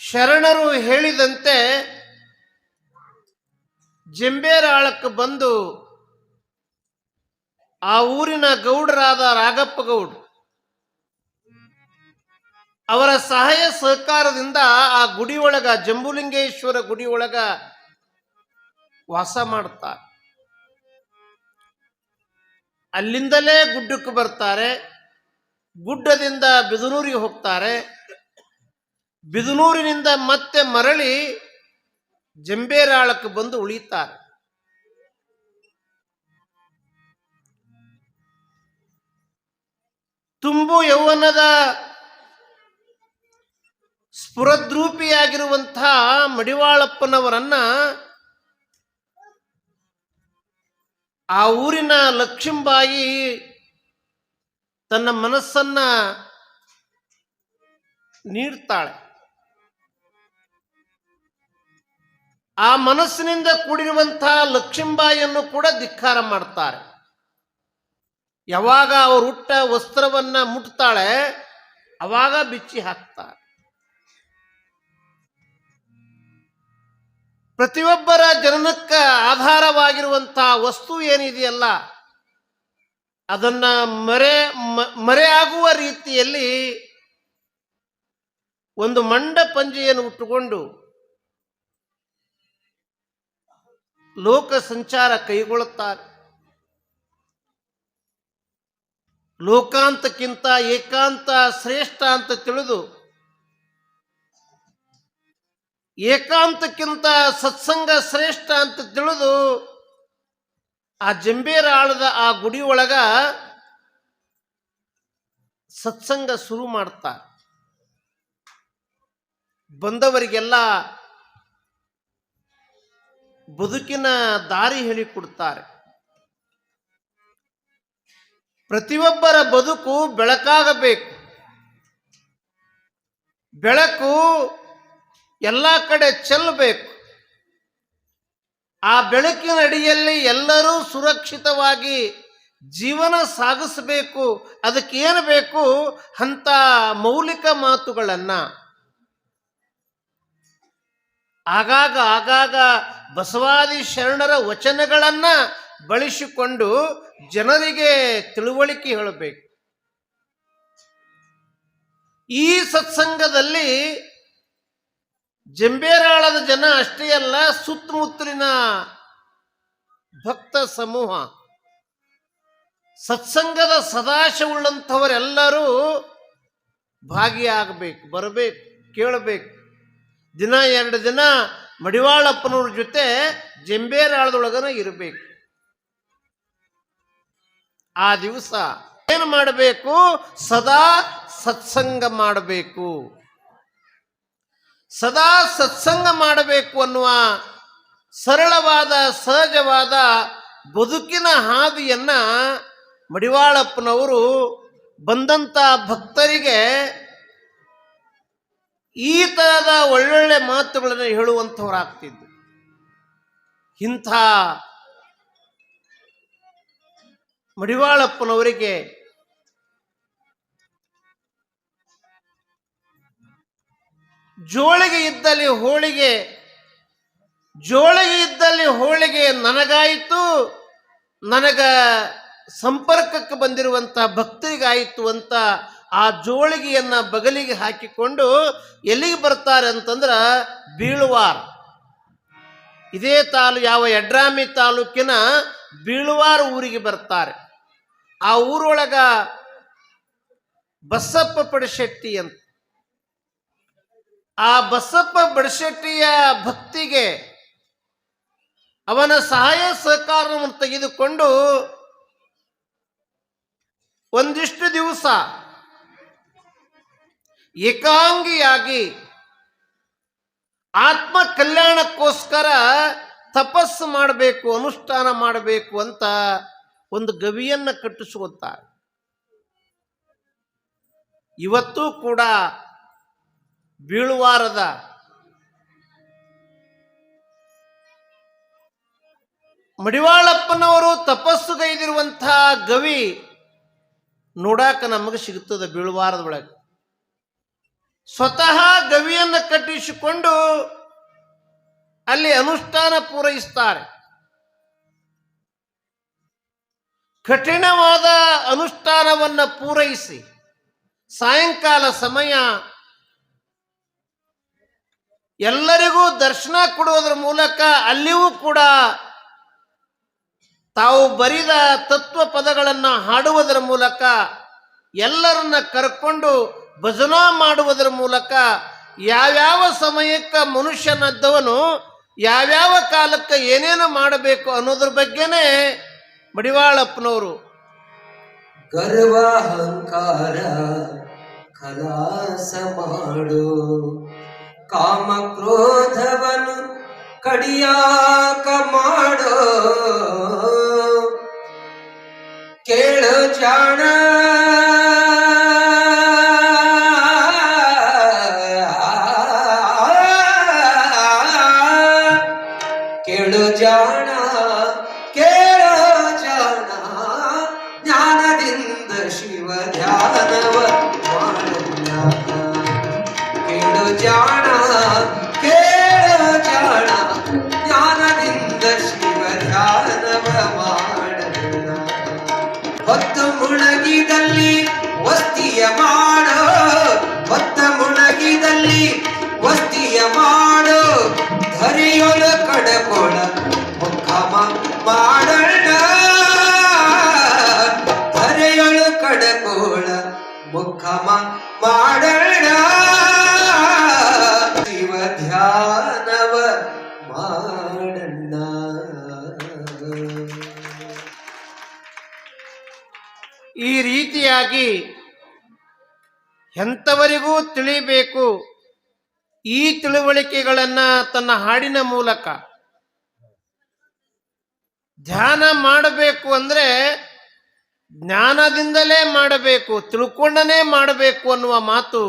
ಶರಣರು ಹೇಳಿದಂತೆ ಜಂಬೇರಾಳಕ್ಕೆ ಬಂದು ಆ ಊರಿನ ಗೌಡರಾದ ರಾಗಪ್ಪ ಗೌಡ್ರು ಅವರ ಸಹಾಯ ಸಹಕಾರದಿಂದ ಆ ಗುಡಿ ಒಳಗ, ಜಂಬುಲಿಂಗೇಶ್ವರ ಗುಡಿ ಒಳಗ ವಾಸ ಮಾಡ್ತಾರೆ ಅಲ್ಲಿಂದಲೇ ಗುಡ್ಡಕ್ಕೆ ಬರ್ತಾರೆ. ಗುಡ್ಡದಿಂದ ಬಿದನೂರಿಗೆ ಹೋಗ್ತಾರೆ. ಬಿದನೂರಿನಿಂದ ಮತ್ತೆ ಮರಳಿ ಜಂಬೇರಾಳಕ್ಕೆ ಬಂದು ಉಳಿತಾರೆ ತುಂಬು ಯೌವನದ ಸ್ಫುರದ್ರೂಪಿಯಾಗಿರುವಂತಹ ಮಡಿವಾಳಪ್ಪನವರನ್ನ ಆ ಊರಿನ ಲಕ್ಷ್ಮೀಬಾಯಿ ತನ್ನ ಮನಸ್ಸನ್ನ ನೀಡ್ತಾಳೆ. ಆ ಮನಸ್ಸಿನಿಂದ ಕೂಡಿರುವಂತಹ ಲಕ್ಷ್ಮೀಬಾಯಿಯನ್ನು ಕೂಡ ಧಿಕ್ಕಾರ ಮಾಡ್ತಾರೆ. ಯಾವಾಗ ಅವರು ಹುಟ್ಟ ವಸ್ತ್ರವನ್ನ ಮುಟ್ತಾಳೆ, ಅವಾಗ ಬಿಚ್ಚಿ ಹಾಕ್ತಾರೆ. ಪ್ರತಿಯೊಬ್ಬರ ಜನನಕ್ಕೆ ಆಧಾರವಾಗಿರುವಂತಹ ವಸ್ತು ಏನಿದೆಯಲ್ಲ, ಅದನ್ನ ಮರೆ ಮರೆಯಾಗುವ ರೀತಿಯಲ್ಲಿ ಒಂದು ಮಂಡ ಪಂಜೆಯನ್ನು ಉಟ್ಟುಕೊಂಡು ಲೋಕ ಸಂಚಾರ ಕೈಗೊಳ್ಳುತ್ತಾರೆ. ಲೋಕಾಂತಕ್ಕಿಂತ ಏಕಾಂತ ಶ್ರೇಷ್ಠ ಅಂತ ತಿಳಿದು ಏಕಾಂತಕ್ಕಿಂತ ಸತ್ಸಂಗ ಶ್ರೇಷ್ಠ ಅಂತ ತಿಳಿದು ಆ ಜಂಬೇರ ಆಳದ ಆ ಗುಡಿ ಒಳಗ ಸತ್ಸಂಗ ಶುರು ಮಾಡ್ತಾರೆ. ಬಂದವರಿಗೆಲ್ಲ ಬದುಕಿನ ದಾರಿ ಹೇಳಿಕೊಡ್ತಾರೆ ಪ್ರತಿಯೊಬ್ಬರ ಬದುಕು ಬೆಳಕಾಗಬೇಕು. ಬೆಳಕು ಎಲ್ಲ ಕಡೆ ಚೆಲ್ಲಬೇಕು. ಆ ಬೆಳಕಿನ ಅಡಿಯಲ್ಲಿ ಎಲ್ಲರೂ ಸುರಕ್ಷಿತವಾಗಿ ಜೀವನ ಸಾಗಿಸಬೇಕು. ಅದಕ್ಕೆ ಏನು ಬೇಕು? ಅಂತ ಮೌಲಿಕ ಮಾತುಗಳನ್ನ. ಆಗಾಗ ಆಗಾಗ ಬಸವಾದಿ ಶರಣರ ವಚನಗಳನ್ನ ಬಳಸಿಕೊಂಡು ಜನರಿಗೆ ತಿಳುವಳಿಕೆ ಹೇಳಬೇಕು. ಈ ಸತ್ಸಂಗದಲ್ಲಿ ಜಂಬೇರಾಳದ ಜನ ಅಷ್ಟೇ ಅಲ್ಲ, ಸುತ್ತಮುತ್ತಲಿನ ಭಕ್ತ ಸಮೂಹ. ಸತ್ಸಂಗದ ಸದಾಶವುಳ್ಳಂಥವರೆಲ್ಲರೂ ಭಾಗಿಯಾಗಬೇಕು, ಬರಬೇಕು, ಕೇಳಬೇಕು. ದಿನ, ಎರಡು ದಿನ ಮಡಿವಾಳಪ್ಪನವ್ರ ಜೊತೆ ಜಂಬೇರಾಳದೊಳಗನ ಇರಬೇಕು. ಆ ದಿವಸ ಏನು ಮಾಡಬೇಕು? ಸದಾ ಸತ್ಸಂಗ ಮಾಡಬೇಕು. ಸದಾ ಸತ್ಸಂಗ ಮಾಡಬೇಕು ಅನ್ನುವ ಸರಳವಾದ, ಸಹಜವಾದ ಬದುಕಿನ ಹಾದಿಯನ್ನು ಮಡಿವಾಳಪ್ಪನವರು ಬಂದಂತ ಭಕ್ತರಿಗೆ ಈ ತರಹದ ಒಳ್ಳೊಳ್ಳೆ ಮಾತುಗಳನ್ನು ಹೇಳುವಂಥವರಾಗ್ತಿದ್ದು. ಇಂಥ ಮಡಿವಾಳಪ್ಪನವರಿಗೆ ಜೋಳಿಗೆ ಇದ್ದಲ್ಲಿ ಹೋಳಿಗೆ, ಜೋಳಿಗೆ ಇದ್ದಲ್ಲಿ ಹೋಳಿಗೆ ನನಗಾಯಿತು, ನನಗ ಸಂಪರ್ಕಕ್ಕೆ ಬಂದಿರುವಂತ ಭಕ್ತರಿಗಾಯಿತು ಅಂತ ಆ ಜೋಳಿಗೆಯನ್ನು ಬಗಲಿಗೆ ಹಾಕಿಕೊಂಡು ಎಲ್ಲಿಗೆ ಬರ್ತಾರೆ ಅಂತಂದ್ರೆ ಬೀಳುವಾರ್. ಇದೇ ತಾಲು ಯಾವ ಯಡ್ರಾಮಿ ತಾಲೂಕಿನ ಬೀಳುವಾರ್ ಊರಿಗೆ ಬರ್ತಾರೆ. ಆ ಊರೊಳಗ ಬಸಪ್ಪ ಪಡಶೆಟ್ಟಿ ಅಂತ. ಆ ಬಸಪ್ಪ ಬಡಶೆಟ್ಟಿಯ ಭಕ್ತಿಗೆ ಅವನ ಸಹಾಯ ಸಹಕಾರವನ್ನು ತೆಗೆದುಕೊಂಡು ಒಂದಿಷ್ಟು ದಿವಸ ಏಕಾಂಗಿಯಾಗಿ ಆತ್ಮ ಕಲ್ಯಾಣಕ್ಕೋಸ್ಕರ ತಪಸ್ಸು ಮಾಡಬೇಕು, ಅನುಷ್ಠಾನ ಮಾಡಬೇಕು ಅಂತ ಒಂದು ಗವಿಯನ್ನ ಕಟ್ಟಿಸುವಂತಾರೆ ಇವತ್ತೂ ಕೂಡ ಬೀಳುವಾರದ ಮಡಿವಾಳಪ್ಪನವರು ತಪಸ್ಸುಗೈದಿರುವಂತಹ ಗವಿ ನೋಡಾಕ ನಮಗೆ ಸಿಗುತ್ತದೆ ಬೀಳುವಾರದ ಒಳಗೆ ಸ್ವತಃ ಗವಿಯನ್ನು ಕಟ್ಟಿಸಿಕೊಂಡು ಅಲ್ಲಿ ಅನುಷ್ಠಾನ ಪೂರೈಸ್ತಾರೆ. ಕಠಿಣವಾದ ಅನುಷ್ಠಾನವನ್ನು ಪೂರೈಸಿ ಸಾಯಂಕಾಲ ಸಮಯ ಎಲ್ಲರಿಗೂ ದರ್ಶನ ಕೊಡುವುದರ ಮೂಲಕ ಅಲ್ಲಿಯೂ ಕೂಡ ತಾವು ಬರಿದ ತತ್ವ ಪದಗಳನ್ನು ಹಾಡುವುದರ ಮೂಲಕ ಎಲ್ಲರನ್ನ ಕರ್ಕೊಂಡು ಭಜನಾ ಮಾಡುವುದರ ಮೂಲಕ ಯಾವ್ಯಾವ ಸಮಯಕ್ಕೆ ಮನುಷ್ಯನದ್ದವನು, ಯಾವ್ಯಾವ ಕಾಲಕ್ಕೆ ಏನೇನು ಮಾಡಬೇಕು ಅನ್ನೋದ್ರ ಬಗ್ಗೆನೇ ಮಡಿವಾಳಪ್ಪನವರು ಗರ್ವ ಅಹಂಕಾರ ಕಲಾಸ ಮಾಡು. ಕಾಮ ಕ್ರೋಧವನು ಕಡಿಯಾಕ ಮಾಡೋ. ಕೇಳು ಜಾಣ ಹೊತ್ತು ಮುಳಗಿದಲ್ಲಿ ವಸ್ತಿಯ ಮಾಡೋ, ಹೊತ್ತ ಮುಳಗಿದಲ್ಲಿ ವಸ್ತಿಯ ಮಾಡೋ. ಧರಿಯೊಳ ಕಡಕೊಳ ಮುಖಮ ಮಾಡೋಣ ಧರೆಯೊಳು ಕಡಕೋಳ ಮುಖಮ ಮಾಡೋಣ ಶಿವ ಧ್ಯಾನವ ರೀತಿಯಾಗಿ ಎಂಥವರಿಗೂ ತಿಳಿಬೇಕು, ಈ ತಿಳುವಳಿಕೆಗಳನ್ನು ತನ್ನ ಹಾಡಿನ ಮೂಲಕ. ಧ್ಯಾನ ಮಾಡಬೇಕು ಅಂದರೆ ಜ್ಞಾನದಿಂದಲೇ ಮಾಡಬೇಕು, ತಿಳ್ಕೊಂಡನೇ ಮಾಡಬೇಕು ಅನ್ನುವ ಮಾತು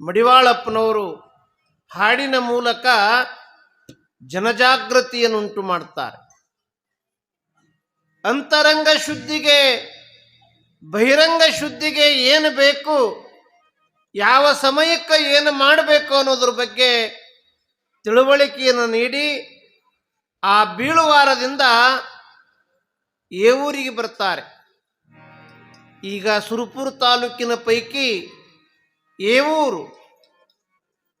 ಮಡಿವಾಳಪ್ಪನವರು ಹಾಡಿನ ಮೂಲಕ ಜನಜಾಗೃತಿಯನ್ನುಂಟು ಮಾಡ್ತಾರೆ. ಅಂತರಂಗ ಶುದ್ಧಿಗೆ ಬಹಿರಂಗ ಶುದ್ಧಿಗೆ ಏನು ಬೇಕು, ಯಾವ ಸಮಯಕ್ಕೆ ಏನು ಮಾಡಬೇಕು ಅನ್ನೋದ್ರ ಬಗ್ಗೆ ತಿಳುವಳಿಕೆಯನ್ನು ನೀಡಿ, ಆ ಬೀಳುವಾರದಿಂದ ಏವೂರಿಗೆ ಬರ್ತಾರೆ. ಈಗ ಸುರಪುರ ತಾಲೂಕಿನ ಪೈಕಿ ಏವೂರು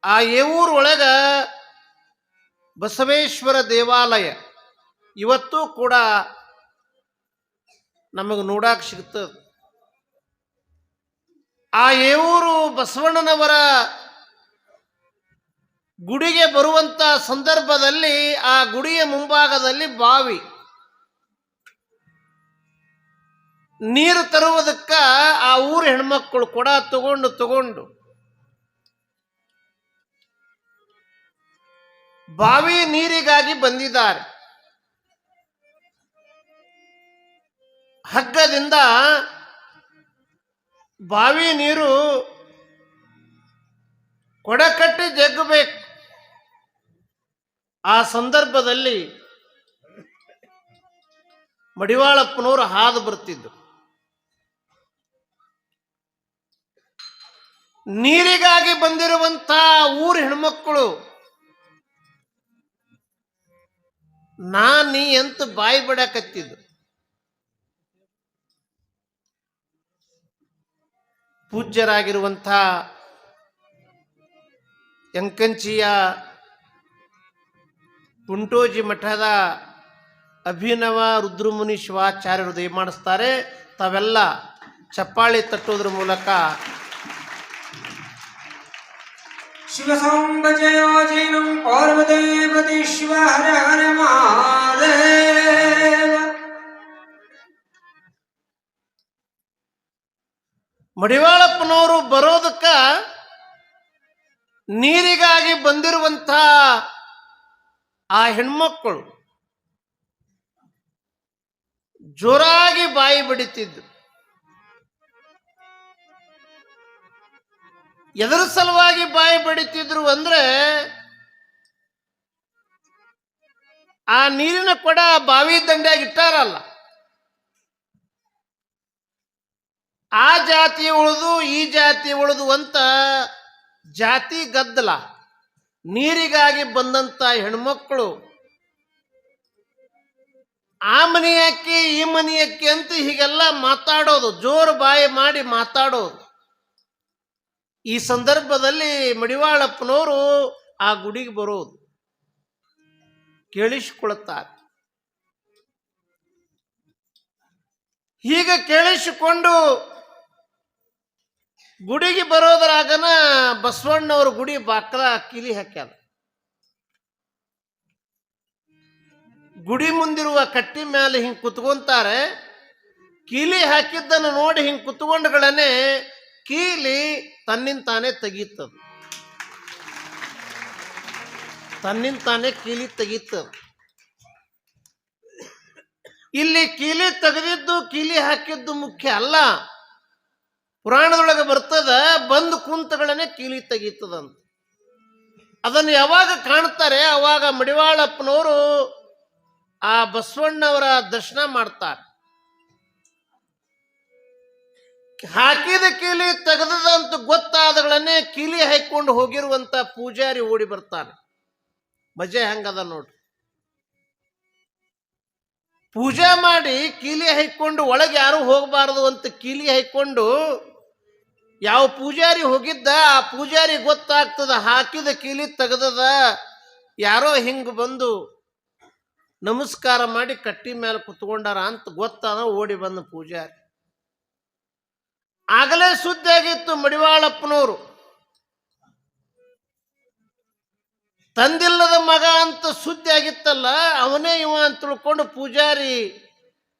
ಆ ಏವೂರು ಒಳಗ ಬಸವೇಶ್ವರ ದೇವಾಲಯ ಇವತ್ತೂ ಕೂಡ ನಮಗೆ ನೋಡಕ್ಕೆ ಸಿಗ್ತದೆ. ಆ ಏವೂರು ಬಸವಣ್ಣನವರ ಗುಡಿಗೆ ಬರುವಂತ ಸಂದರ್ಭದಲ್ಲಿ ಆ ಗುಡಿಯ ಮುಂಭಾಗದಲ್ಲಿ ಬಾವಿ. ನೀರು ತರುವುದಕ್ಕ ಆ ಊರು ಹೆಣ್ಮಕ್ಕಳು ಕೊಡ ತಗೊಂಡು ತಗೊಂಡು. ಬಾವಿ ನೀರಿಗಾಗಿ ಬಂದಿದ್ದಾರೆ. ಹಗ್ಗದಿಂದ ಬಾವಿ ನೀರು ಕೊಡಕಟ್ಟಿ ಜಗ್ಗಬೇಕು. ಆ ಸಂದರ್ಭದಲ್ಲಿ ಮಡಿವಾಳಪ್ಪನವರು ಹಾದು ಬರ್ತಿದ್ರು. ನೀರಿಗಾಗಿ ಬಂದಿರುವಂತ ಊರ ಹೆಣ್ಮಕ್ಕಳು ನಾ ನೀ ಅಂತ ಬಾಯಿ ಬಿಡಕತ್ತಿದ್ದು ಪೂಜ್ಯರಾಗಿರುವಂಥ ಎಂಕಂಚಿಯ ಕುಂಟೋಜಿ ಮಠದ ಅಭಿನವ ರುದ್ರಮುನಿ ಶಿವಾಚಾರ್ಯರು ದಯಮಾಡಿಸ್ತಾರೆ ತಾವೆಲ್ಲ ಚಪ್ಪಾಳೆ ತಟ್ಟೋದ್ರ ಮೂಲಕ ಶಿವ ಜಯ ಜೈನಂ ಪಾರ್ವದೇವತಿ ಶಿವ ಹರ ಹರ ಮಹಾದೇವ. ಮಡಿವಾಳಪ್ಪನವರು ಬರೋದಕ್ಕ ನೀರಿಗಾಗಿ ಬಂದಿರುವಂಥ ಆ ಹೆಣ್ಮಕ್ಕಳು ಜೋರಾಗಿ ಬಾಯಿ ಬಡಿತಿದ್ರು. ಎದರ ಸಲುವಾಗಿ ಬಾಯಿ ಬಡಿತಿದ್ರು ಅಂದ್ರೆ ಆ ನೀರಿನ ಕೊಡ ಬಾವಿ ದಂಡೆಯಾಗಿ ಇಟ್ಟಾರಲ್ಲ. ಆ ಜಾತಿ ಉಳಿದು ಈ ಜಾತಿ ಉಳಿದು ಅಂತ ಜಾತಿ ಗದ್ದಲ, ನೀರಿಗಾಗಿ ಬಂದಂತ ಹೆಣ್ಮಕ್ಳು, ಆ ಮನೆಯಕ್ಕೆ ಈ ಮನೆಯಕ್ಕೆ ಅಂತ ಹೀಗೆಲ್ಲ ಮಾತಾಡೋದು, ಜೋರು ಬಾಯಿ ಮಾಡಿ ಮಾತಾಡೋದು. ಈ ಸಂದರ್ಭದಲ್ಲಿ ಮಡಿವಾಳಪ್ಪನವರು ಆ ಗುಡಿಗೆ ಬರೋದು ಕೇಳಿಸಿಕೊಳ್ಳುತ್ತಾರೆ ಹೀಗೆ ಕೇಳಿಸಿಕೊಂಡು ಗುಡಿಗೆ ಬರೋದ್ರಾಗನ ಬಸವಣ್ಣವ್ರ ಗುಡಿ ಬಾಕ್ಲ ಕಿಲಿ ಹಾಕ್ಯಾರ ಗುಡಿ ಮುಂದಿರುವ ಕಟ್ಟಿ ಮೇಲೆ ಹಿಂಗೆ ಕುತ್ಕೊಂತಾರೆ, ಕೀಲಿ ಹಾಕಿದ್ದನ್ನು ನೋಡಿ ಹಿಂಗೆ ಕುತ್ಕೊಂಡ್ಗಳನೆ ಕೀಲಿ ತನ್ನಿಂದ ತಾನೇ ತೆಗೀತದ. ತನ್ನಿಂದ ತಾನೇ ಕೀಲಿ ತೆಗೀತದ. ಇಲ್ಲಿ ಕೀಲಿ ತೆಗೆದಿದ್ದು, ಕೀಲಿ ಹಾಕಿದ್ದು ಮುಖ್ಯ ಅಲ್ಲ. ಪುರಾಣದೊಳಗೆ ಬರ್ತದ, ಬಂದು ಕುಂತಗಳನ್ನೇ ಕೀಲಿ ತೆಗೀತದಂತ. ಅದನ್ನು ಯಾವಾಗ ಕಾಣ್ತಾರೆ, ಅವಾಗ ಮಡಿವಾಳಪ್ಪನವರು ಆ ಬಸವಣ್ಣವರ ದರ್ಶನ ಮಾಡ್ತಾರೆ. ಹಾಕಿದ ಕೀಲಿ ತೆಗೆದಂತ ಗೊತ್ತಾದಗಳನ್ನೇ ಕೀಲಿ ಹಾಕೊಂಡು ಹೋಗಿರುವಂತ ಪೂಜಾರಿ ಓಡಿ ಬರ್ತಾನೆ. ಮಜೆ ಹೆಂಗದ ನೋಡ್ರಿ. ಪೂಜೆ ಮಾಡಿ ಕೀಲಿ ಹಾಕೊಂಡು ಒಳಗೆ ಯಾರು ಹೋಗಬಾರದು ಅಂತ ಕೀಲಿ ಹಾಕೊಂಡು ಯಾವ ಪೂಜಾರಿ ಹೋಗಿದ್ದ, ಆ ಪೂಜಾರಿ ಗೊತ್ತಾಗ್ತದ, ಹಾಕಿದ ಕೀಲಿ ತೆಗೆದದ. ಯಾರೋ ಹಿಂಗೆ ಬಂದು ನಮಸ್ಕಾರ ಮಾಡಿ ಕಟ್ಟಿ ಮೇಲೆ ಕುತ್ಕೊಂಡಾರ ಅಂತ ಗೊತ್ತಾದ, ಓಡಿ ಬಂದ ಪೂಜಾರಿ. ಆಗಲೇ ಸುದ್ದಿ ಆಗಿತ್ತು ಮಡಿವಾಳಪ್ಪನವರು. ತಂದಿಲ್ಲದ ಮಗ ಅಂತ ಸುದ್ದಿ ಆಗಿತ್ತಲ್ಲ, ಅವನೇ ಇವ ಅಂತ ತಿಳ್ಕೊಂಡು ಪೂಜಾರಿ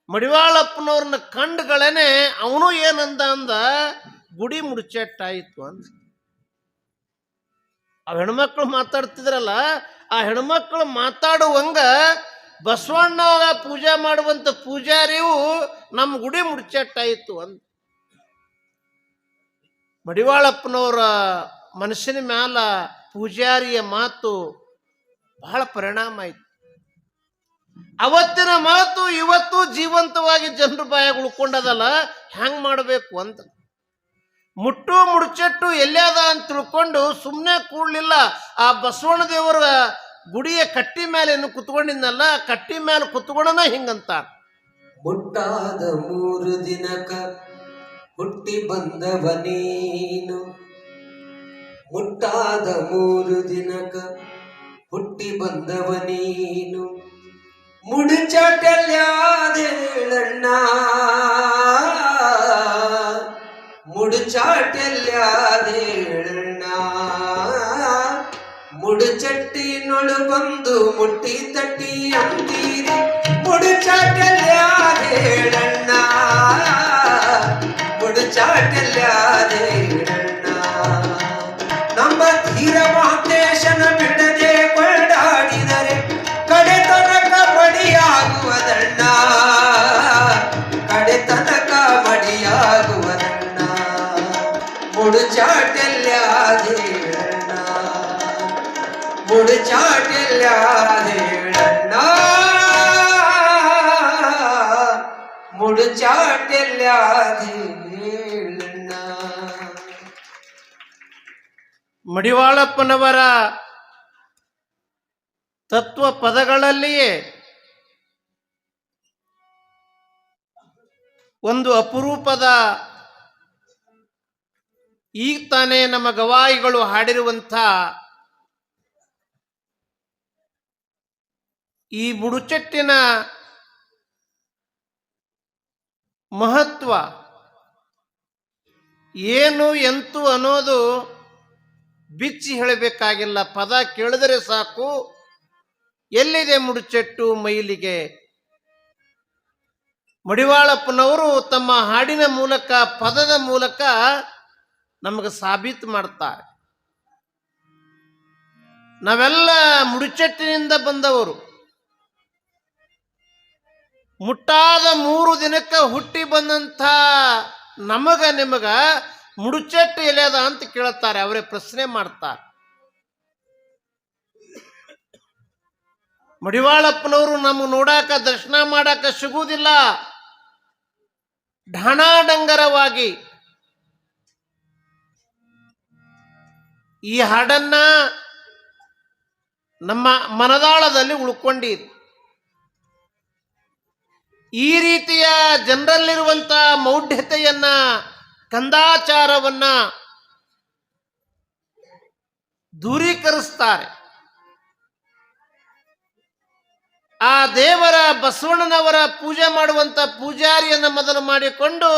ಮಡಿವಾಳಪ್ಪನವ್ರನ್ನ ಕಂಡುಗಳೇನೆ, ಅವನು ಏನಂದ ಅಂದ ಗುಡಿ ಮುಡ್ಚೆಟ್ಟಾಯಿತು ಅಂದ ಆ ಹೆಣ್ಮಕ್ಳು ಮಾತಾಡ್ತಿದ್ರಲ್ಲ, ಆ ಹೆಣ್ಮಕ್ಳು ಮಾತಾಡುವಂಗ ಬಸವಣ್ಣ ಪೂಜೆ ಮಾಡುವಂತ ಪೂಜಾರಿಯು ನಮ್ಮ ಗುಡಿ ಮುಡ್ಚೆಟ್ಟಾಯಿತು ಅಂದ ಮಡಿವಾಳಪ್ಪನವರ ಮನಸ್ಸಿನ ಮ್ಯಾಲ ಪೂಜಾರಿಯ ಮಾತು ಬಹಳ ಪರಿಣಾಮ ಆಯ್ತು. ಅವತ್ತಿನ ಮಾತು ಇವತ್ತು ಜೀವಂತವಾಗಿ ಜನರ ಬಾಯಾಗ ಉಳ್ಕೊಂಡದಲ್ಲ ಹೆಂಗ್ ಮಾಡಬೇಕು ಅಂತ ಮುಟ್ಟು ಮುಡ್ಚೆಟ್ಟು ಎಲ್ಲಿಯಾದ ಅಂತ ತಿಳ್ಕೊಂಡು ಸುಮ್ಮನೆ ಕೂಡಲಿಲ್ಲ. ಆ ಬಸವಣ್ಣ ದೇವರ ಗುಡಿಯ ಕಟ್ಟಿ ಮೇಲೆ ಏನು ಕುತ್ಕೊಂಡಿದ್ನಲ್ಲ ಕಟ್ಟಿ ಮೇಲೆ ಕುತ್ಕೊಂಡನ ಹಿಂಗಂತ ಮುಟ್ಟಾದ ಮೂರು ದಿನಕ ಹುಟ್ಟಿ ಬಂದವನೇನು ಮುಟ್ಟಾದ ಮೂರು ದಿನಕ ಹುಟ್ಟಿ ಬಂದವನೇನು ನೀನು. ಮುಡುಚಾಟಲ್ಯಾದೇಳಣ್ಣ ಮುಡುಚಾಟಲ್ಯಾದೇಳಣ್ಣ ಮುಡುಚಟ್ಟಿನೊಳು ಬಂದು ಮುಟ್ಟಿ ತಟ್ಟಿ ಅಂತೀರಿ ಮುಡುಚಾಟಲ್ಯಾದೇಳಣ್ಣ ಮುಡುಚಾಟಲ್ಯಾದೇಳಣ್ಣ ಮುಡುಚಾಟಲ್ಯಾದೇಳಣ್ಣ ಮಡಿವಾಳಪ್ಪನವರ ತತ್ವ ಪದಗಳಲ್ಲಿಯೇ ಒಂದು ಅಪರೂಪದ ಈಗ ತಾನೇ ನಮ್ಮ ಗವಾಯಿಗಳು ಹಾಡಿರುವಂಥ ಈ ಬುಡುಚಟ್ಟಿನ ಮಹತ್ವ ಏನು, ಎಂತು ಅನ್ನೋದು ಬಿಚ್ಚಿ ಹೇಳಬೇಕಾಗಿಲ್ಲ. ಪದ ಕೇಳಿದರೆ ಸಾಕು. ಎಲ್ಲಿದೆ ಮುಡುಚೆಟ್ಟು ಮೈಲಿಗೆ? ಮಡಿವಾಳಪ್ಪನವರು ತಮ್ಮ ಹಾಡಿನ ಮೂಲಕ, ಪದದ ಮೂಲಕ ನಮಗೆ ಸಾಬೀತು ಮಾಡ್ತಾರೆ. ನಾವೆಲ್ಲ ಮುಡುಚೆಟ್ಟಿನಿಂದ ಬಂದವರು. ಮುಟ್ಟಾದ ಮೂರು ದಿನಕ್ಕೆ ಹುಟ್ಟಿ ಬಂದಂಥ ನಮಗ ನಿಮಗ ಮುಡುಚೆಟ್ಟು ಎಲೆಯದ ಅಂತ ಕೇಳುತ್ತಾರೆ. ಅವರೇ ಪ್ರಶ್ನೆ ಮಾಡ್ತಾರೆ. ಮಡಿವಾಳಪ್ಪನವರು ನಮ್ಮ ನೋಡಾಕ ದರ್ಶನ ಮಾಡಾಕ ಸಿಗುವುದಿಲ್ಲ. ಢಾಣಾಡಂಗರವಾಗಿ ಈ ಹಾಡನ್ನ ನಮ್ಮ ಮನದಾಳದಲ್ಲಿ ಉಳ್ಕೊಂಡಿರಿ. ಈ ರೀತಿಯ ಜನರಲ್ಲಿರುವಂತ ಮೌಢ್ಯತೆಯನ್ನ, ಕಂದಾಚಾರವನ್ನ ದೂರೀಕರಿಸ್ತಾರೆ. ಆ ದೇವರ ಬಸವಣ್ಣನವರ ಪೂಜೆ ಮಾಡುವಂತ ಪೂಜಾರಿಯನ್ನ ಮೊದಲು ಮಾಡಿಕೊಂಡು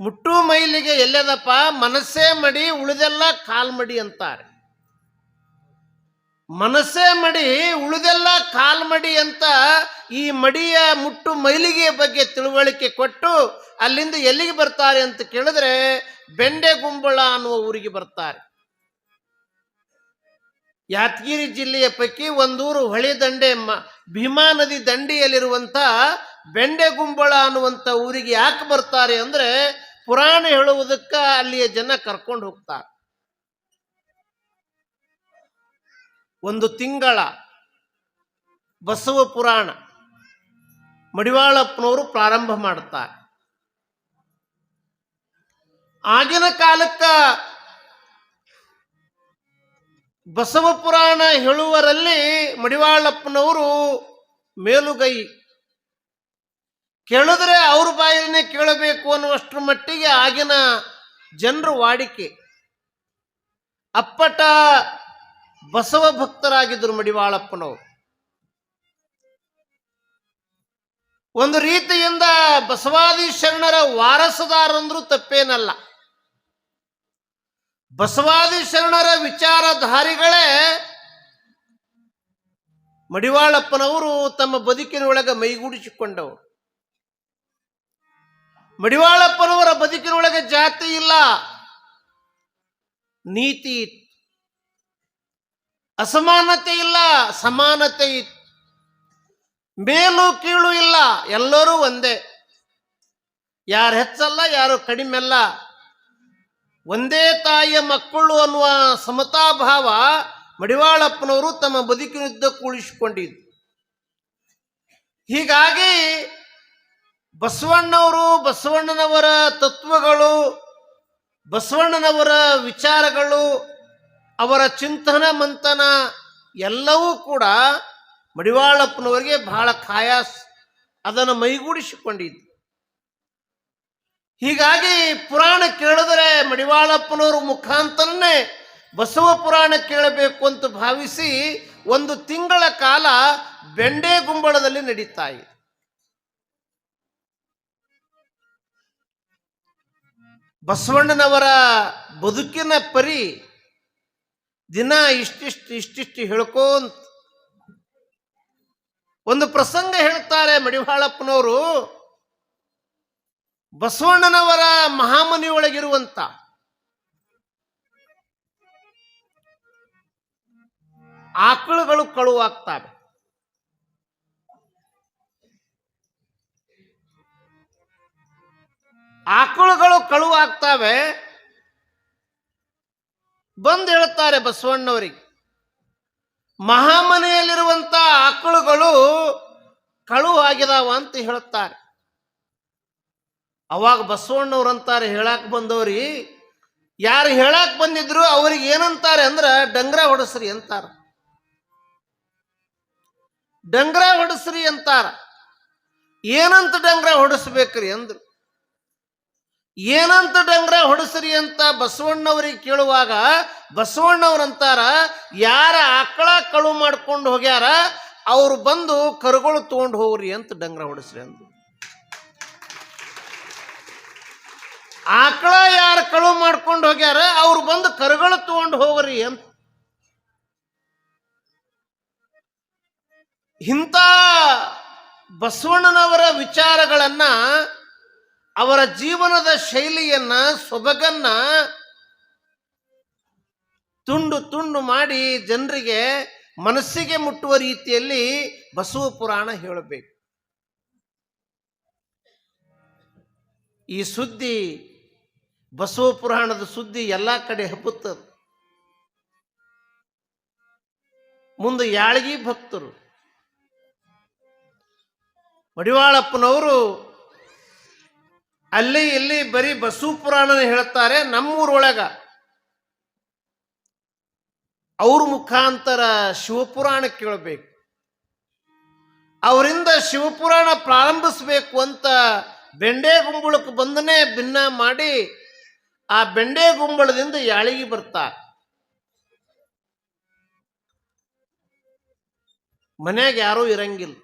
ಮುಟ್ಟು ಮೈಲಿಗೆ ಎಲ್ಲದಪ್ಪ, ಮನಸ್ಸೇ ಮಡಿ, ಉಳಿದೆಲ್ಲ ಕಾಲ್ಮಡಿ ಅಂತಾರೆ. ಮನಸ್ಸೇ ಮಡಿ, ಉಳಿದೆಲ್ಲ ಕಾಲ್ಮಡಿ ಅಂತ ಈ ಮಡಿಯ ಮುಟ್ಟು ಮೈಲಿಗೆಯ ಬಗ್ಗೆ ತಿಳುವಳಿಕೆ ಕೊಟ್ಟು ಅಲ್ಲಿಂದ ಎಲ್ಲಿಗೆ ಬರ್ತಾರೆ ಅಂತ ಕೇಳಿದ್ರೆ ಬೆಂಡೆ ಗುಂಬಳ ಅನ್ನುವ ಊರಿಗೆ ಬರ್ತಾರೆ. ಯಾದಗಿರಿ ಜಿಲ್ಲೆಯ ಪೈಕಿ ಒಂದೂರು ಹೊಳೆ ದಂಡೆ ಭೀಮಾ ನದಿ ದಂಡೆಯಲ್ಲಿರುವಂಥ ಬೆಂಡೆ ಗುಂಬಳ ಅನ್ನುವಂಥ ಊರಿಗೆ ಯಾಕೆ ಬರ್ತಾರೆ ಅಂದ್ರೆ ಪುರಾಣ ಹೇಳುವುದಕ್ಕ ಅಲ್ಲಿಯ ಜನ ಕರ್ಕೊಂಡು ಹೋಗ್ತಾರೆ. ಒಂದು ತಿಂಗಳ ಬಸವ ಪುರಾಣ ಮಡಿವಾಳಪ್ಪನವರು ಪ್ರಾರಂಭ ಮಾಡ್ತಾರೆ. ಆಗಿನ ಕಾಲಕ್ಕ ಬಸವ ಪುರಾಣ ಹೇಳುವರಲ್ಲಿ ಮಡಿವಾಳಪ್ಪನವರು ಮೇಲುಗೈ. ಕೇಳಿದ್ರೆ ಅವ್ರ ಬಾಯನ್ನೇ ಕೇಳಬೇಕು ಅನ್ನುವಷ್ಟರ ಮಟ್ಟಿಗೆ ಆಗಿನ ಜನರು ವಾಡಿಕೆ. ಅಪ್ಪಟ ಬಸವ ಭಕ್ತರಾಗಿದ್ದರು ಮಡಿವಾಳಪ್ಪನವರು. ಒಂದು ರೀತಿಯಿಂದ ಬಸವಾದಿ ಶರಣರ ವಾರಸದಾರಂದ್ರೂ ತಪ್ಪೇನಲ್ಲ. ಬಸವಾದಿ ಶರಣರ ವಿಚಾರಧಾರಿಗಳೇ ಮಡಿವಾಳಪ್ಪನವರು ತಮ್ಮ ಬದುಕಿನೊಳಗೆ ಮೈಗೂಡಿಸಿಕೊಂಡವರು. ಮಡಿವಾಳಪ್ಪನವರ ಬದುಕಿನೊಳಗೆ ಜಾತಿ ಇಲ್ಲ. ನೀತಿ ಅಸಮಾನತೆ ಇಲ್ಲ, ಸಮಾನತೆ ಮೇಲು ಕೀಳು ಇಲ್ಲ, ಎಲ್ಲರೂ ಒಂದೇ. ಯಾರು ಹೆಚ್ಚಲ್ಲ, ಯಾರು ಕಡಿಮೆ ಅಲ್ಲ ಒಂದೇ ತಾಯಿಯ ಮಕ್ಕಳು ಅನ್ನುವ ಸಮತಾಭಾವ ಮಡಿವಾಳಪ್ಪನವರು ತಮ್ಮ ಬದುಕಿನುದ್ದಕ್ಕೂ ಉಳಿಸಿಕೊಂಡಿದ್ದು ಹೀಗಾಗಿ ಬಸವಣ್ಣವರು, ಬಸವಣ್ಣನವರ ತತ್ವಗಳು, ಬಸವಣ್ಣನವರ ವಿಚಾರಗಳು ಅವರ ಚಿಂತನ ಮಂಥನ ಎಲ್ಲವೂ ಕೂಡ ಮಡಿವಾಳಪ್ಪನವರಿಗೆ ಬಹಳ ಖಾಯಾಸ್. ಅದನ್ನು ಮೈಗೂಡಿಸಿಕೊಂಡಿದ್ದು. ಹೀಗಾಗಿ ಪುರಾಣ ಕೇಳಿದರೆ ಮಡಿವಾಳಪ್ಪನವರು ಮುಖಾಂತರನೇ ಬಸವ ಪುರಾಣ ಕೇಳಬೇಕು ಅಂತ ಭಾವಿಸಿ ಒಂದು ತಿಂಗಳ ಕಾಲ ಬೆಂಡೆ ಗುಂಬಳದಲ್ಲಿ ನಡೀತಾ ಇದೆ. ಬಸವಣ್ಣನವರ ಬದುಕಿನ ಪರಿ ದಿನ ಇಷ್ಟಿಷ್ಟು ಇಷ್ಟಿಷ್ಟು ಹೇಳ್ಕೋಂತ. ಒಂದು ಪ್ರಸಂಗ ಹೇಳ್ತಾರೆ ಮಡಿವಾಳಪ್ಪನವರು ಬಸವಣ್ಣನವರ ಮಹಾಮನಿಯೊಳಗಿರುವಂತ. ಆಕಳುಗಳು ಕಳುವಾಗ್ತವೆ ಆಕಳುಗಳು ಕಳುವಾಗ್ತವೆ ಬಂದು ಹೇಳುತ್ತಾರೆ ಬಸವಣ್ಣವರಿಗೆ. ಮಹಾಮನೆಯಲ್ಲಿರುವಂತ ಆಕಳುಗಳು ಕಳು ಆಗಿದಾವ ಅಂತ ಹೇಳುತ್ತಾರೆ. ಅವಾಗ ಬಸವಣ್ಣವ್ರು ಅಂತಾರೆ, ಹೇಳಕ್ ಬಂದವ್ರಿ. ಯಾರು ಹೇಳಕ್ ಬಂದಿದ್ರು ಅವ್ರಿಗೆ ಏನಂತಾರೆ ಅಂದ್ರೆ, ಡಂಗ್ರ ಹೊಡಸ್ರಿ ಅಂತಾರ. ಡಂಗ್ರ ಹೊಡಸ್ರಿ ಅಂತಾರ. ಏನಂತ ಡಂಗ್ರ ಹೊಡಸ್ಬೇಕ್ರಿ ಅಂದ್ರು. ಏನಂತ ಡಂಗ್ರ ಹೊಡಸ್ರಿ ಅಂತ ಬಸವಣ್ಣವ್ರಿಗೆ ಕೇಳುವಾಗ ಬಸವಣ್ಣವ್ರಂತಾರ ಯಾರ ಆಕಳ ಕಳು ಮಾಡ್ಕೊಂಡು ಹೋಗ್ಯಾರ, ಅವ್ರು ಬಂದು ಕರುಗಳು ತಗೊಂಡು ಹೋಗ್ರಿ ಅಂತ ಡಂಗ್ರ ಹೊಡಸ್ರಿ ಅಂತ ಆಕಳ ಯಾರು ಕಳು ಮಾಡ್ಕೊಂಡು ಹೋಗ್ಯಾರ, ಅವ್ರು ಬಂದು ಕರುಗಳು ತಗೊಂಡು ಹೋಗ್ರಿ ಅಂತ. ಇಂಥ ಬಸವಣ್ಣನವರ ವಿಚಾರಗಳನ್ನ ಅವರ ಜೀವನದ ಶೈಲಿಯನ್ನ, ಸೊಬಗನ್ನ ತುಂಡು ತುಂಡು ಮಾಡಿ ಜನರಿಗೆ ಮನಸ್ಸಿಗೆ ಮುಟ್ಟುವ ರೀತಿಯಲ್ಲಿ ಬಸವ ಪುರಾಣ ಹೇಳಬೇಕು. ಈ ಸುದ್ದಿ, ಬಸವ ಪುರಾಣದ ಸುದ್ದಿ ಎಲ್ಲ ಕಡೆ ಹಬ್ಬುತ್ತದೆ. ಮುಂದೆ ಯಾಳಗಿ ಭಕ್ತರು. ಮಡಿವಾಳಪ್ಪನವರು ಅಲ್ಲಿ ಇಲ್ಲಿ ಬರೀ ಬಸು ಪುರಾಣನ ಹೇಳ್ತಾರೆ ನಮ್ಮೂರೊಳಗ. ಅವ್ರ ಮುಖಾಂತರ ಶಿವಪುರಾಣ ಕೇಳಬೇಕು. ಅವರಿಂದ ಶಿವಪುರಾಣ ಪ್ರಾರಂಭಿಸಬೇಕು ಅಂತ ಬೆಂಡೆ ಗುಂಬಳಕ್ಕೆ ಬಂದನೆ ಭಿನ್ನ ಮಾಡಿ ಆ ಬೆಂಡೆ ಗುಂಬಳದಿಂದ ಯಾಳಿಗೆ ಬರ್ತಾರೆ ಮನೆಯಾಗ ಯಾರೂ ಇರಂಗಿಲ್ಲ.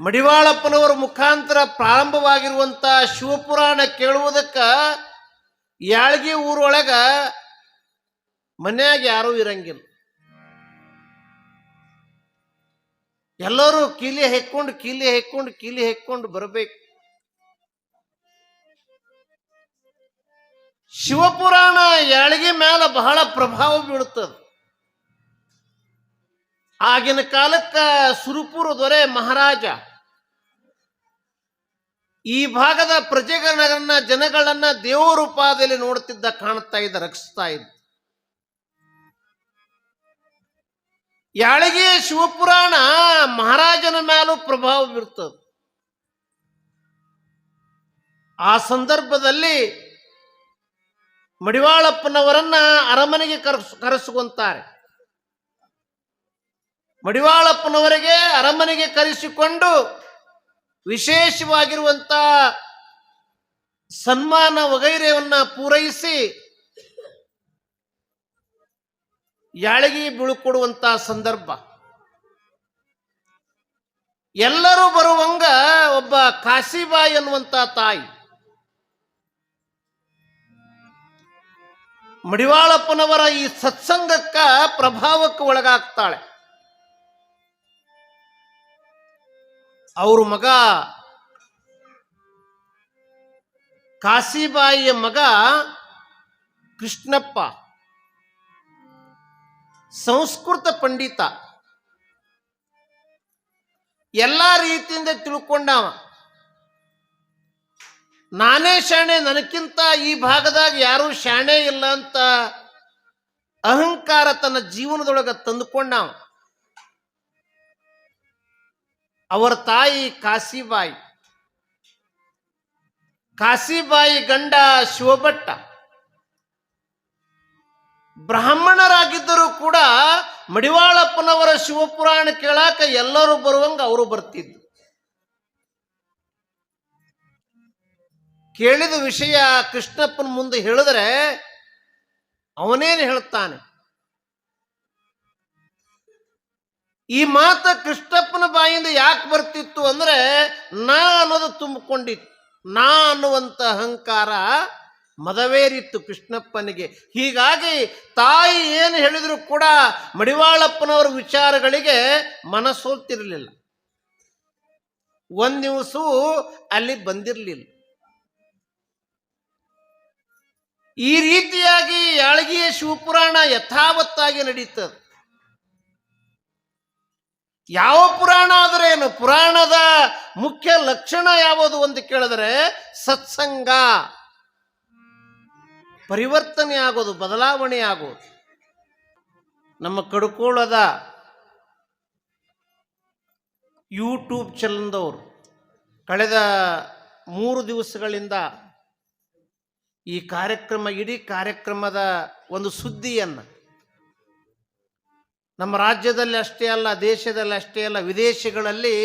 ಮಡಿವಾಳಪ್ಪನವರ ಮುಖಾಂತರ ಪ್ರಾರಂಭವಾಗಿರುವಂತ ಶಿವಪುರಾಣ ಕೇಳುವುದಕ್ಕ ಯಾಳ್ಗಿ ಊರೊಳಗ ಮನೆಯಾಗ ಯಾರೂ ಇರಂಗಿಲ್ಲ. ಎಲ್ಲರೂ ಕೀಲಿ ಹೆಕ್ಕೊಂಡು ಕೀಲಿ ಹೆಕ್ಕೊಂಡು ಕೀಲಿ ಹೆಕ್ಕೊಂಡು ಬರಬೇಕು. ಶಿವಪುರಾಣ ಯಾಳಿಗೆ ಮೇಲೆ ಬಹಳ ಪ್ರಭಾವ ಬೀಳುತ್ತದೆ ಆಗಿನ ಕಾಲಕ್ಕ ಸುರುಪುರ ದೊರೆ ಮಹಾರಾಜ. ಈ ಭಾಗದ ಪ್ರಜೆಗಳನ್ನ, ಜನಗಳನ್ನ ದೇವ ರೂಪದಲ್ಲಿ ನೋಡ್ತಿದ್ದ ಕಾಣ್ತಾ ಇದ್ದ, ರಕ್ಷಿಸ್ತಾ ಇದ್ದ. ಯಾಳಿಗೆ ಶಿವಪುರಾಣ ಮಹಾರಾಜನ ಮೇಲೂ ಪ್ರಭಾವ ಬೀರ್ತದೆ. ಆ ಸಂದರ್ಭದಲ್ಲಿ ಮಡಿವಾಳಪ್ಪನವರನ್ನ ಅರಮನೆಗೆ ಕರೆಸ್, ಕರೆಸುವಂತಾರೆ. ಮಡಿವಾಳಪ್ಪನವರಿಗೆ ಅರಮನೆಗೆ ಕರೆಸಿಕೊಂಡು ವಿಶೇಷವಾಗಿರುವಂತ ಸನ್ಮಾನ ವಗೈರೆಯನ್ನ ಪೂರೈಸಿ ಯಾಳಗಿ ಬೀಳ್ಕೊಡುವಂತ ಸಂದರ್ಭ. ಎಲ್ಲರೂ ಬರುವಂಗ ಒಬ್ಬ ಕಾಶಿಬಾಯಿ ಅನ್ನುವಂತ ತಾಯಿ. ಮಡಿವಾಳಪ್ಪನವರ ಈ ಸತ್ಸಂಗಕ್ಕ ಪ್ರಭಾವಕ್ಕೆ ಒಳಗಾಗ್ತಾಳೆ. ಅವ್ರ ಮಗ ಕಾಶಿಬಾಯಿಯ ಮಗ ಕೃಷ್ಣಪ್ಪ. ಸಂಸ್ಕೃತ ಪಂಡಿತ. ಎಲ್ಲ ರೀತಿಯಿಂದ ತಿಳ್ಕೊಂಡವ. ನಾನೇ ಶಾಣೆ, ನನಕ್ಕಿಂತ ಈ ಭಾಗದಾಗ ಯಾರೂ ಶಾಣೆ ಇಲ್ಲ ಅಂತ ಅಹಂಕಾರ ತನ್ನ ಜೀವನದೊಳಗೆ ತಂದುಕೊಂಡವ. ಅವರ ತಾಯಿ ಕಾಶಿಬಾಯಿ ಕಾಶಿಬಾಯಿ ಗಂಡ ಶಿವಭಟ್ಟ. ಬ್ರಾಹ್ಮಣರಾಗಿದ್ದರೂ ಕೂಡ ಮಡಿವಾಳಪ್ಪನವರ ಶಿವಪುರಾಣ ಕೇಳಾಕ ಎಲ್ಲರೂ ಬರುವಂಗ ಅವರು ಬರ್ತಿದ್ರು. ಕೇಳಿದ ವಿಷಯ ಕೃಷ್ಣಪ್ಪನ ಮುಂದೆ ಹೇಳಿದ್ರೆ ಅವನೇನು ಹೇಳ್ತಾನೆ? ಈ ಮಾತ ಕೃಷ್ಣಪ್ಪನ ಬಾಯಿಂದ ಯಾಕೆ ಬರ್ತಿತ್ತು ಅಂದ್ರೆ ನಾ ಅನ್ನೋದು ತುಂಬಿಕೊಂಡಿತ್ತು. ನಾ ಅನ್ನುವಂತ ಅಹಂಕಾರ ಮದವೇರಿತ್ತು ಕೃಷ್ಣಪ್ಪನಿಗೆ. ಹೀಗಾಗಿ ತಾಯಿ ಏನು ಹೇಳಿದ್ರು ಕೂಡ ಮಡಿವಾಳಪ್ಪನವರ ವಿಚಾರಗಳಿಗೆ ಮನಸ್ಸೋತಿರಲಿಲ್ಲ ಒಂದು ದಿವಸವೂ ಅಲ್ಲಿ ಬಂದಿರಲಿಲ್ಲ. ಈ ರೀತಿಯಾಗಿ ಯಾಳಗಿಯ ಶಿವಪುರಾಣ ಯಥಾವತ್ತಾಗಿ ನಡೀತದೆ. ಯಾವ ಪುರಾಣ ಆದರೆ ಏನು? ಪುರಾಣದ ಮುಖ್ಯ ಲಕ್ಷಣ ಯಾವುದು ಅಂತ ಕೇಳಿದ್ರೆ ಸತ್ಸಂಗ. ಪರಿವರ್ತನೆ ಆಗೋದು, ಬದಲಾವಣೆ ಆಗೋದು. ನಮ್ಮ ಕಡ್ಕೋಳದ ಯೂಟ್ಯೂಬ್ ಚಲನದವರು ಕಳೆದ ಮೂರು ದಿವಸಗಳಿಂದ ಈ ಕಾರ್ಯಕ್ರಮ, ಇಡೀ ಕಾರ್ಯಕ್ರಮದ ಒಂದು ಸುದ್ದಿಯನ್ನು ನಮ್ಮ ರಾಜ್ಯದಲ್ಲಿ ಅಷ್ಟೇ ಅಲ್ಲ, ದೇಶದಲ್ಲಿ ಅಷ್ಟೇ ಅಲ್ಲ, ವಿದೇಶಗಳಲ್ಲಿ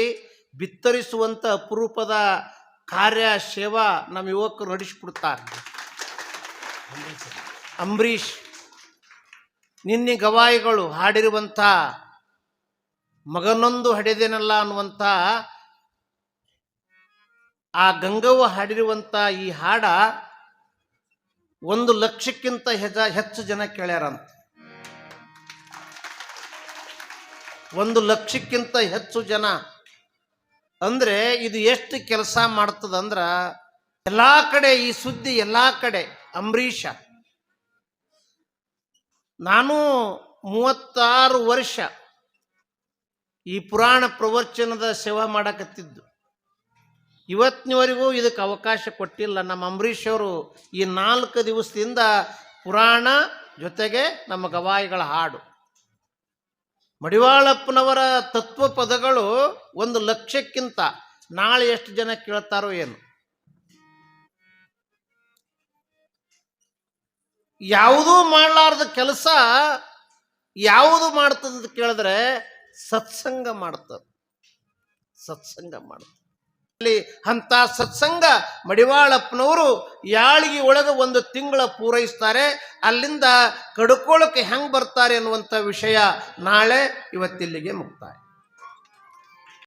ಬಿತ್ತರಿಸುವಂಥ ಅಪರೂಪದ ಕಾರ್ಯ ಸೇವಾ ನಮ್ಮ ಯುವಕರು ನಡೆಸ್ಕೊಡ್ತಾರೆ. ಅಂಬರೀಷ್, ನಿನ್ನೆ ಗವಾಯಿಗಳು ಹಾಡಿರುವಂಥ ಮಗನೊಂದು ಹಡೆದೇನಲ್ಲ ಅನ್ನುವಂಥ ಆ ಗಂಗವ್ವ ಹಾಡಿರುವಂಥ ಈ ಹಾಡ ಒಂದು ಲಕ್ಷಕ್ಕಿಂತ ಹೆಜ ಹೆಚ್ಚು ಜನ ಕೇಳ್ಯಾರಂತ. ಒಂದು ಲಕ್ಷಕ್ಕಿಂತ ಹೆಚ್ಚು ಜನ. ಅಂದ್ರೆ ಇದು ಎಷ್ಟು ಕೆಲಸ ಮಾಡ್ತದಂದ್ರೆ ಎಲ್ಲ ಕಡೆ ಈ ಸುದ್ದಿ ಎಲ್ಲ ಕಡೆ, ಅಂಬರೀಷ. ನಾನು ಮೂವತ್ತಾರು ವರ್ಷ ಈ ಪುರಾಣ ಪ್ರವಚನದ ಸೇವಾ ಮಾಡಕತ್ತಿದ್ದು. ಇವತ್ತಿನವರೆಗೂ ಇದಕ್ಕೆ ಅವಕಾಶ ಕೊಟ್ಟಿಲ್ಲ. ನಮ್ಮ ಅಂಬರೀಷ್ ಅವರು ಈ ನಾಲ್ಕು ದಿವಸದಿಂದ ಪುರಾಣ ಜೊತೆಗೆ ನಮ್ಮ ಗವಾಯಿಗಳ ಹಾಡು. ಮಡಿವಾಳಪ್ಪನವರ ತತ್ವ ಪದಗಳು ಒಂದು ಲಕ್ಷಕ್ಕಿಂತ ನಾಳೆ ಎಷ್ಟು ಜನ ಕೇಳ್ತಾರೋ ಏನು? ಯಾವುದೂ ಮಾಡಲಾರ್ದ ಕೆಲಸ ಯಾವುದು ಮಾಡ್ತದ ಅಂತ ಕೇಳಿದ್ರೆ ಸತ್ಸಂಗ ಮಾಡ್ತದ ಸತ್ಸಂಗ ಮಾಡ್ತದ ಅಂತ ಸತ್ಸಂಗ ಮಡಿವಾಳಪ್ಪನವರು ಯಾಳಿಗೆ ಒಳಗೆ ಒಂದು ತಿಂಗಳ ಪೂರೈಸ್ತಾರೆ. ಅಲ್ಲಿಂದ ಕಡ್ಕೊಳ್ಳೋಕೆ ಹೆಂಗೆ ಬರ್ತಾರೆ ಅನ್ನುವಂಥ ವಿಷಯ ನಾಳೆ ಇವತ್ತಿಲ್ಲಿಗೆ ಮುಕ್ತಾಯ